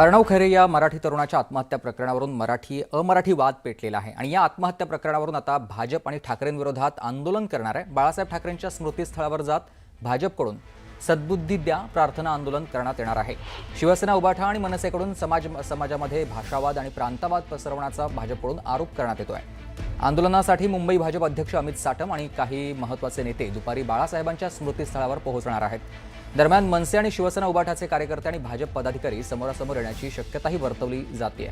अर्णव खैरे या मराठी तरुणाच्या आत्महत्या प्रकरणावरून मराठी अमराठी वाद पेटलेला आहे. आणि या आत्महत्या प्रकरणावरून आता भाजप आणि ठाकरेंविरोधात आंदोलन करणार आहे. बाळासाहेब ठाकरेंच्या स्मृतीस्थळावर जात भाजपकडून सद्बुद्धी द्या प्रार्थना आंदोलन करण्यात येणार आहे. शिवसेना उभाठा आणि मनसेकडून समाज समाजामध्ये भाषावाद आणि प्रांतवाद पसरवण्याचा भाजपकडून आरोप करण्यात येतो आहे आंदोलनासाठी मुंबई भाजप अध्यक्ष अमित साटम आणि काही महत्त्वाचे नेते दुपारी बाळासाहेबांच्या स्मृतीस्थळावर पोहोचणार आहेत. दरम्यान मनसे आणि शिवसेना उभाठाचे कार्यकर्ते आणि भाजप पदाधिकारी समोरासमोर येण्याची शक्यताही वर्तवली जाते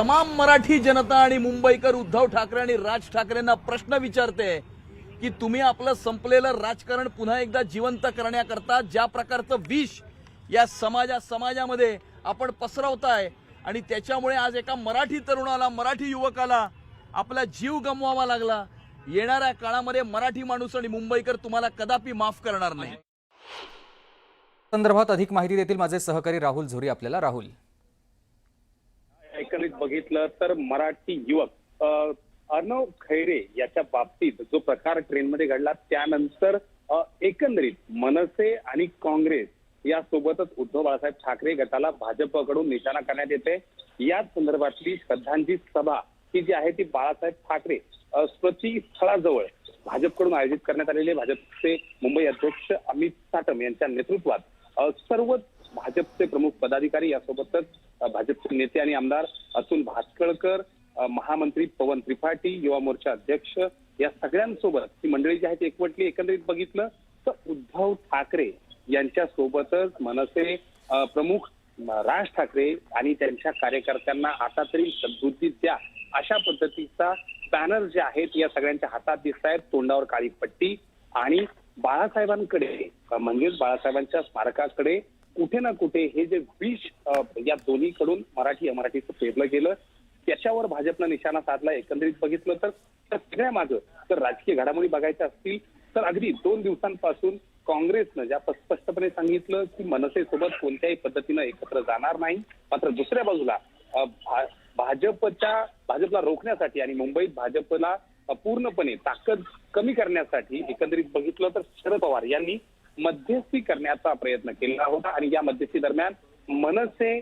तमाम मराठी जनता आणि मुंबईकर उद्धव ठाकरे आणि राज ठाकरेंना प्रश्न विचारते की तुम्ही आपलं संपलेलं राजकारण पुन्हा एकदा जिवंत करण्याकरता ज्या प्रकारचं विष या समाजा समाजामध्ये आपण पसरवताय आणि त्याच्यामुळे आज एका मराठी तरुणाला मराठी युवकाला आपला जीव गमवावा लागला. येणाऱ्या काळामध्ये मराठी माणूस आणि मुंबईकर तुम्हाला कदापि माफ करणार नाही. संदर्भात अधिक माहिती देतील माझे सहकारी राहुल झोरी आपल्याला. राहुल. एकंदरीत बघितलं तर मराठी युवक अर्णव खैरे याच्या बाबतीत जो प्रकार ट्रेनमध्ये घडला त्यानंतर एकंदरीत मनसे आणि काँग्रेस यासोबतच उद्धव बाळासाहेब ठाकरे गटाला भाजपकडून निशाणा करण्यात येते. याच संदर्भातली श्रद्धांजली सभा ही जी आहे ती बाळासाहेब ठाकरे स्मृती स्थळाजवळ भाजपकडून आयोजित करण्यात आलेले भाजपचे मुंबई अध्यक्ष अमित साटम यांच्या नेतृत्वात सर्वच भाजपचे प्रमुख पदाधिकारी यासोबतच भाजपचे नेते आणि आमदार अतुल भातखळकर महामंत्री पवन त्रिपाठी युवा मोर्चा अध्यक्ष या सगळ्यांसोबत ही मंडळी जी आहे ती एकवटली एकंदरीत बघितलं तर उद्धव ठाकरे यांच्यासोबतच मनसे प्रमुख राज ठाकरे आणि त्यांच्या कार्यकर्त्यांना आता तरी सद्बुद्धी द्या अशा पद्धतीचा बॅनर जे आहेत या सगळ्यांच्या हातात दिसत आहेत तोंडावर काळी पट्टी आणि बाळासाहेबांकडे म्हणजेच बाळासाहेबांच्या स्मारकाकडे कुठे ना कुठे हे जे विष या दोन्हीकडून मराठी अमराठीचं पेरलं गेलं. त्याच्यावर भाजपनं निशाणा साधला एकंदरीत बघितलं तर सगळ्या मागं तर राजकीय घडामोडी बघायच्या असतील तर अगदी दोन दिवसांपासून काँग्रेसनं ज्या स्पष्टपणे सांगितलं की मनसेसोबत कोणत्याही पद्धतीनं एकत्र जाणार नाही मात्र दुसऱ्या बाजूला भाजपच्या भाजपला रोखण्यासाठी आणि मुंबईत भाजपला पूर्णपणे ताकद कमी करण्यासाठी एकंदरीत बघितलं तर शरद पवार यांनी मध्यस्थी करण्याचा प्रयत्न केला होता आणि या मध्यस्थी दरम्यान मनसे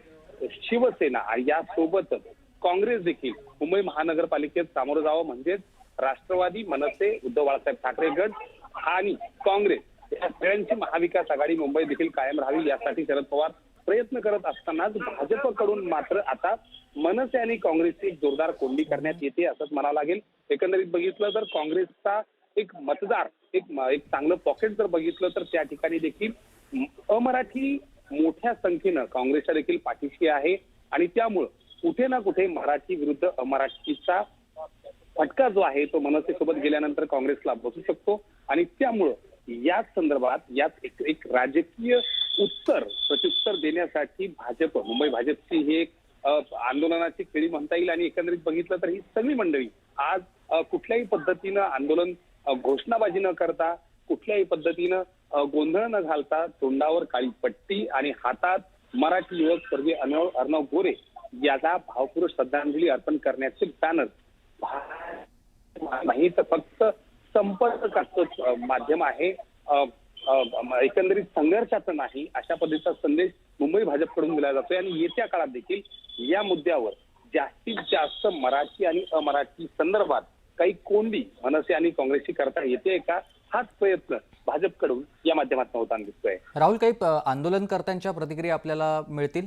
शिवसेना आणि यासोबतच काँग्रेस देखील मुंबई महानगरपालिकेत सामोरं जावं म्हणजेच राष्ट्रवादी मनसे उद्धव बाळासाहेब ठाकरे गट आणि काँग्रेस या सगळ्यांची महाविकास आघाडी मुंबई देखील कायम राहावी यासाठी शरद पवार प्रयत्न करत असतानाच भाजपकडून मात्र आता मनसे आणि काँग्रेसची एक जोरदार कोंडी करण्यात येते असंच म्हणावं लागेल. एकंदरीत बघितलं तर काँग्रेसचा एक मतदार एक एक चांगलं पॉकेट जर बघितलं तर त्या ठिकाणी देखील अमराठी मोठ्या संख्येनं काँग्रेसच्या देखील पाठीशी आहे. आणि त्यामुळं कुठे ना कुठे मराठी विरुद्ध अमराठीचा फटका जो आहे तो मनसेसोबत गेल्यानंतर काँग्रेसला बसू शकतो. आणि त्यामुळं याच संदर्भात यात एक एक राजकीय उत्तर प्रत्युत्तर देण्यासाठी भाजप मुंबई भाजपची ही एक आंदोलनाची खेळी म्हणता येईल. आणि एकंदरीत बघितलं तर ही सगळी मंडळी आज कुठल्याही पद्धतीनं आंदोलन घोषणाबाजी न करता कुठल्याही पद्धतीनं गोंधळ न घालता तोंडावर काळी पट्टी आणि हातात मराठी युवक स्वर्गीय अर्णव अर्णव गोरे याला भावपूर्ण श्रद्धांजली अर्पण करण्याचे बॅनर नाही तर फक्त संपर्क माध्यम आहे. एकंदरीत संघर्षाचं नाही अशा पद्धतीचा संदेश मुंबई भाजपकडून दिला जातोय आणि येत्या काळात देखील या मुद्द्यावर जास्तीत जास्त मराठी आणि अमराठी संदर्भात काही कोंडी मनसे आणि काँग्रेसची करता येते का? हाच प्रयत्न भाजपकडून या माध्यमातून होताना दिसतोय. राहुल काही आंदोलनकर्त्यांच्या प्रतिक्रिया आपल्याला मिळतील?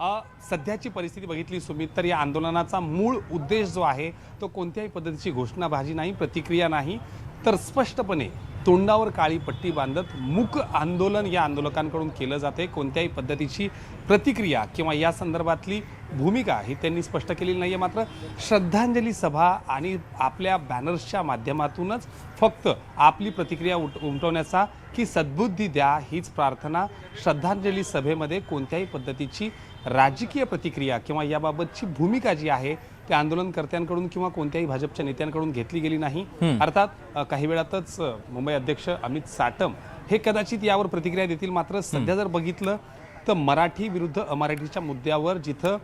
अ, सध्याची परिस्थिती बघितली सुमित तर या आंदोलनाचा मूळ उद्देश जो आहे तो कोणत्याही पद्धतीची घोषणाबाजी नाही प्रतिक्रिया नाही. तर स्पष्टपणे तोंडावर काळी पट्टी बांधत मूक आंदोलन या आंदोलकांकडून केलं जाते. कोणत्याही पद्धतीची प्रतिक्रिया किंवा या संदर्भातली भूमिका ही त्यांनी स्पष्ट केलेली नाही आहे मात्र. श्रद्धांजली सभा आणि आपल्या बॅनर्सच्या माध्यमातूनच फक्त आपली प्रतिक्रिया उट उमटवण्याचा की सद्बुद्धी द्या हीच प्रार्थना श्रद्धांजली सभेमध्ये कोणत्याही पद्धतीची राजकीय प्रतिक्रिया किंवा याबाबतची भूमिका जी आहे त्या आंदोलनकर्त्यांकडून किंवा कोणत्याही भाजपच्या नेत्यांकडून घेतली गेली नाही. अर्थात काही वेळातच मुंबई अध्यक्ष अमित साटम हे कदाचित यावर प्रतिक्रिया देतील. मात्र सध्या जर बघितलं तर मराठी विरुद्ध अमराठीच्या मुद्द्यावर जिथं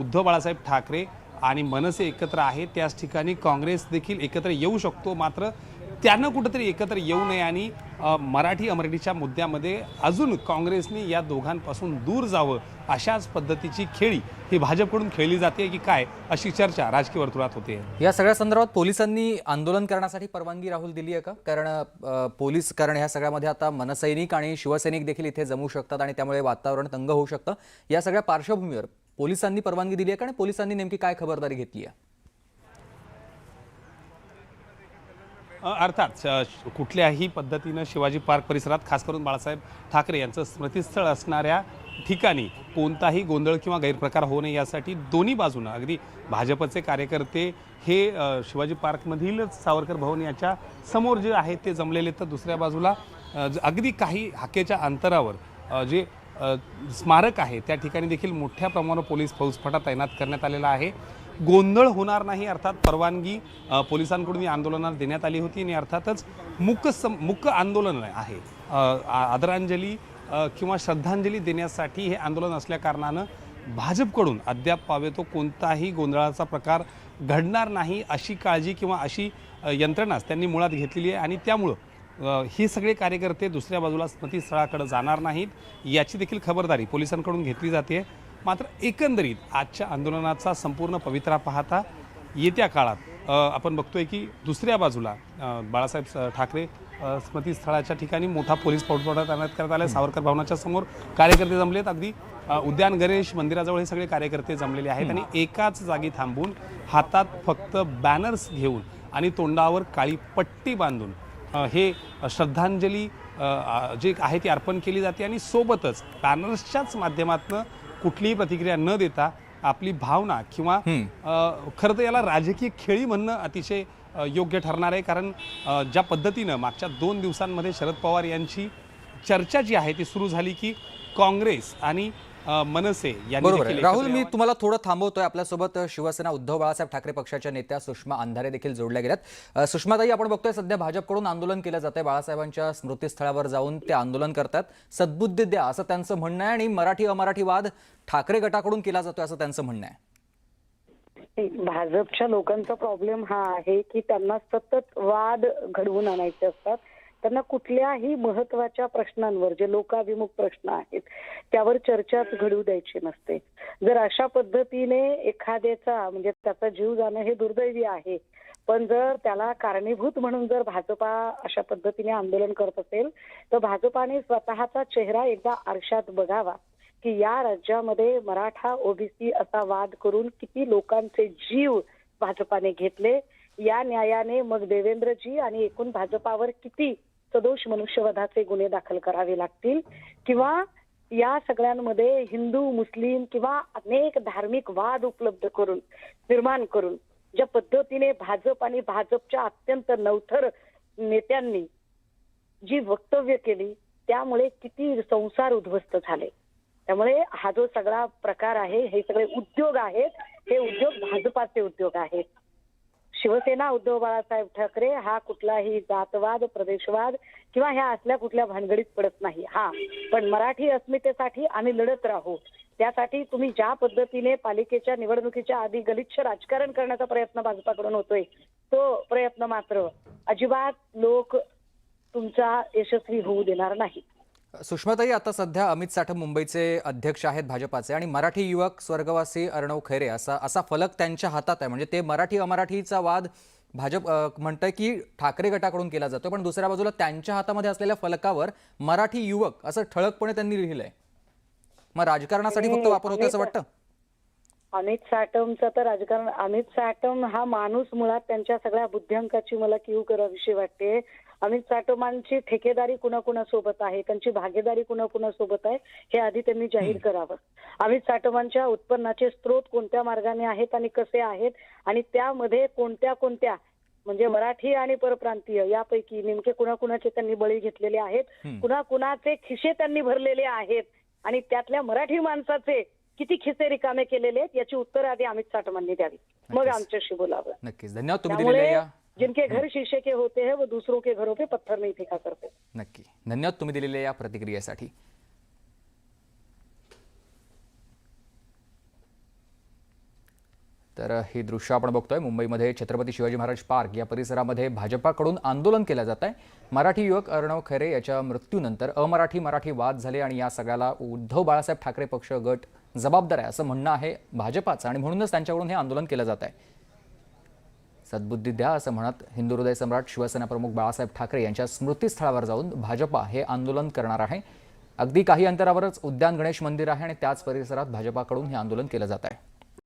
उद्धव बाळासाहेब ठाकरे आणि मनसे एकत्र आहे त्याच ठिकाणी काँग्रेस देखील एकत्र येऊ शकतो. मात्र त्यानं कुठंतरी एकत्र येऊ नये आणि मराठी अमराठीच्या मुद्द्यामध्ये अजून काँग्रेसने या दोघांपासून दूर जावं अशाच पद्धतीची खेळी ही भाजपकडून खेळली जाते की काय अशी चर्चा राजकीय वर्तुळात होते. या सगळ्या संदर्भात पोलिसांनी आंदोलन करण्यासाठी परवानगी राहुल दिली आहे का? कारण पोलीस कारण ह्या सगळ्यामध्ये आता मनसैनिक आणि शिवसैनिक देखील इथे जमू शकतात आणि त्यामुळे वातावरण तंग होऊ शकतं. या सगळ्या पार्श्वभूमीवर पोलिसांनी परवानगी दिली आहे का? आणि पोलिसांनी नेमकी काय खबरदारी घेतली आहे? अर्थात कुठल्याही पद्धतीनं शिवाजी पार्क परिसरात खास करून बाळासाहेब ठाकरे यांचं स्मृतीस्थळ असणाऱ्या ठिकाणी कोणताही गोंधळ किंवा गैरप्रकार होऊ नये यासाठी दोन्ही बाजूनं अगदी भाजपचे कार्यकर्ते हे शिवाजी पार्कमधील सावरकर भवन याच्या समोर जे आहे ते जमलेले तर दुसऱ्या बाजूला ज- अगदी काही हाकेच्या अंतरावर जे स्मारक आहे. त्या ठिकाणी देखील मोठ्या प्रमाणावर पोलीस फौजफाटा तैनात करण्यात आलेला आहे. गोंधळ होणार नाही अर्थात परवानगी पोलिसांकडून या आंदोलनाला देण्यात आली होती आणि अर्थातच मुक सम मुक आंदोलन आहे. आ- आदरांजली किंवा श्रद्धांजली देण्यासाठी हे आंदोलन असल्याकारणानं भाजपकडून अद्याप पावे तो कोणताही गोंधळाचा प्रकार घडणार नाही अशी काळजी किंवा अशी यंत्रणाच त्यांनी मुळात घेतलेली आहे आणि त्यामुळं हे सगळे कार्यकर्ते दुसऱ्या बाजूला स्मृतीस्थळाकडे जाणार नाहीत याची देखील खबरदारी पोलिसांकडून घेतली जाते. मात्र एकंदरीत आजच्या आंदोलनाचा संपूर्ण पवित्रा पाहता येत्या काळात आपण बघतोय की दुसऱ्या बाजूला बाळासाहेब ठाकरे स्मृतीस्थळाच्या ठिकाणी मोठा पोलीस फौजफाटा तैनात करण्यात आला सावरकर भवनाच्या समोर कार्यकर्ते जमलेत. अगदी उद्यान गणेश मंदिराजवळ हे सगळे कार्यकर्ते जमलेले आहेत आणि एकाच जागी थांबून हातात फक्त बॅनर्स घेऊन आणि तोंडावर काळी पट्टी बांधून हे श्रद्धांजली जे आहे ती अर्पण केली जाते आणि सोबतच बॅनर्सच्याच माध्यमातून कुठलीही प्रतिक्रिया न देता आपली भावना किंवा खरं तर याला राजकीय खेळी म्हणणं अतिशय योग्य ठरणार आहे. कारण ज्या पद्धतीनं मागच्या दोन दिवसांमध्ये शरद पवार यांची चर्चा जी आहे ती सुरू झाली की काँग्रेस आणि मनसे यांनी बरोबर आहे. राहुल मी. तुम्हाला थोडं थांबवतोय. आपल्यासोबत शिवसेना उद्धव बाळासाहेब ठाकरे पक्षाच्या नेत्या सुषमा अंधारे देखील जोडल्या गेल्यात. सुषमाताई आपण बघतोय सध्या भाजपकडून आंदोलन केलं जातंय. बाळासाहेबांच्या स्मृतीस्थळावर जाऊन ते आंदोलन करतात. सद्बुद्धी द्या असं त्यांचं म्हणणं आहे आणि मराठी अमराठी वाद ठाकरे गटाकडून केला जातोय असं त्यांचं म्हणणं आहे. भाजपच्या लोकांचा प्रॉब्लेम हा आहे की त्यांना सतत वाद घडवून आणायचे असतात. त्यांना कुठल्याही महत्त्वाच्या प्रश्नांवर जे लोकाभिमुख प्रश्न आहेत त्यावर चर्चाच घडवू द्यायची नसते. जर अशा पद्धतीने एखाद्याचा म्हणजे त्याचा जीव जाणं हे दुर्दैवी आहे पण जर त्याला कारणीभूत म्हणून जर भाजपा अशा पद्धतीने आंदोलन करत असेल तर भाजपाने स्वतःचा चेहरा एकदा आरशात बघावा की या राज्यामध्ये मराठा ओबीसी असा वाद करून किती लोकांचे जीव भाजपाने घेतले. या न्यायाने मग देवेंद्रजी आणि एकूण भाजपावर किती सदोष मनुष्यवधाचे गुन्हे दाखल करावे लागतील. किंवा या सगळ्यांमध्ये हिंदू मुस्लिम किंवा अनेक धार्मिक वाद उपलब्ध करून निर्माण करून ज्या पद्धतीने भाजप आणि भाजपच्या अत्यंत नवथर नेत्यांनी जी वक्तव्य केली त्यामुळे किती संसार उद्ध्वस्त झाले. त्यामुळे हा जो सगळा प्रकार आहे हे सगळे उद्योग आहेत हे उद्योग भाजपाचे उद्योग आहेत. शिवसेना उद्धव बाळासाहेब ठाकरे हा कुठलाही जातवाद प्रदेशवाद किंवा ह्या असल्या कुठल्या भानगडीत पडत नाही. हा पण मराठी अस्मितेसाठी आम्ही लढत राहू. त्यासाठी तुम्ही ज्या पद्धतीने पालिकेच्या निवडणुकीच्या आधी गलिच्छ राजकारण करण्याचा प्रयत्न भाजपाकडून होतोय तो प्रयत्न मात्र अजिबात लोक तुमचा यशस्वी होऊ देणार नाही सुषमाताई आता सध्या अमित साठम मुंबईचे अध्यक्ष आहेत भाजपाचे आणि मराठी युवक स्वर्गवासी अर्णव खैरे असा असा फलक त्यांच्या हातात आहे. म्हणजे ते मराठी अमराठीचा वाद भाजप म्हणतंय की ठाकरे गटाकडून केला जातो पण दुसऱ्या बाजूला त्यांच्या हातामध्ये असलेल्या फलकावर मराठी युवक असं ठळकपणे त्यांनी लिहिलंय. मग राजकारणासाठी फक्त वापर होतो असं वाटतं? अमित साटमचं तर राजकारण अमित साटम हा माणूस मुळात त्यांच्या सगळ्या बुद्ध्यांकाची मला किव करावीशी वाटते. अमित साटमांची ठेकेदारी कुणाकुणासोबत आहे? त्यांची भागीदारी कुणाकुणासोबत आहे? हे आधी त्यांनी जाहीर करावं. अमित साटमांच्या उत्पन्नाचे स्रोत कोणत्या मार्गाने आहेत आणि कसे आहेत? आणि त्यामध्ये कोणत्या कोणत्या म्हणजे मराठी आणि परप्रांतीय यापैकी नेमके कुणाकुणाचे त्यांनी बळी घेतलेले आहेत? कुणाकुणाचे खिशे त्यांनी भरलेले आहेत? आणि त्यातल्या मराठी माणसाचे किती खिसे रिकामे केलेले आहेत? याची उत्तर आधी अमित साटमांनी द्यावी. मग. आमच्याशी बोलावं. नक्कीच. धन्यवाद. तुम्ही जिनके घर शीशे के होते हैं वो दूसरों के घरों पे पत्थर नहीं फेंका करते। नक्की. धन्यवाद तुम्ही दिलेल्या या प्रतिक्रियेसाठी. तर ही दृश्य आपण बघतोय. मुंबईमध्ये छत्रपती शिवाजी महाराज पार्क या परिसरामध्ये भाजपाकडून आंदोलन केलं जात आहे. मराठी युवक अर्णव खैरे याच्या मृत्यूनंतर अमराठी मराठी वाद झाले आणि या सगळ्याला उद्धव बाळासाहेब ठाकरे पक्ष गट जबाबदार आहे असं म्हणणं आहे भाजपाचं आणि म्हणूनच त्यांच्याकडून हे आंदोलन केलं जात आहे. सद्बुद्धी द्या असं म्हणत हिंदू हृदय सम्राट शिवसेना प्रमुख बाळासाहेब ठाकरे यांच्या स्मृतीस्थळावर जाऊन भाजपा हे आंदोलन करणार आहे. अगदी काही अंतरावरच उद्यान गणेश मंदिर आहे आणि त्याच परिसरात भाजपाकडून हे आंदोलन केलं जात आहे.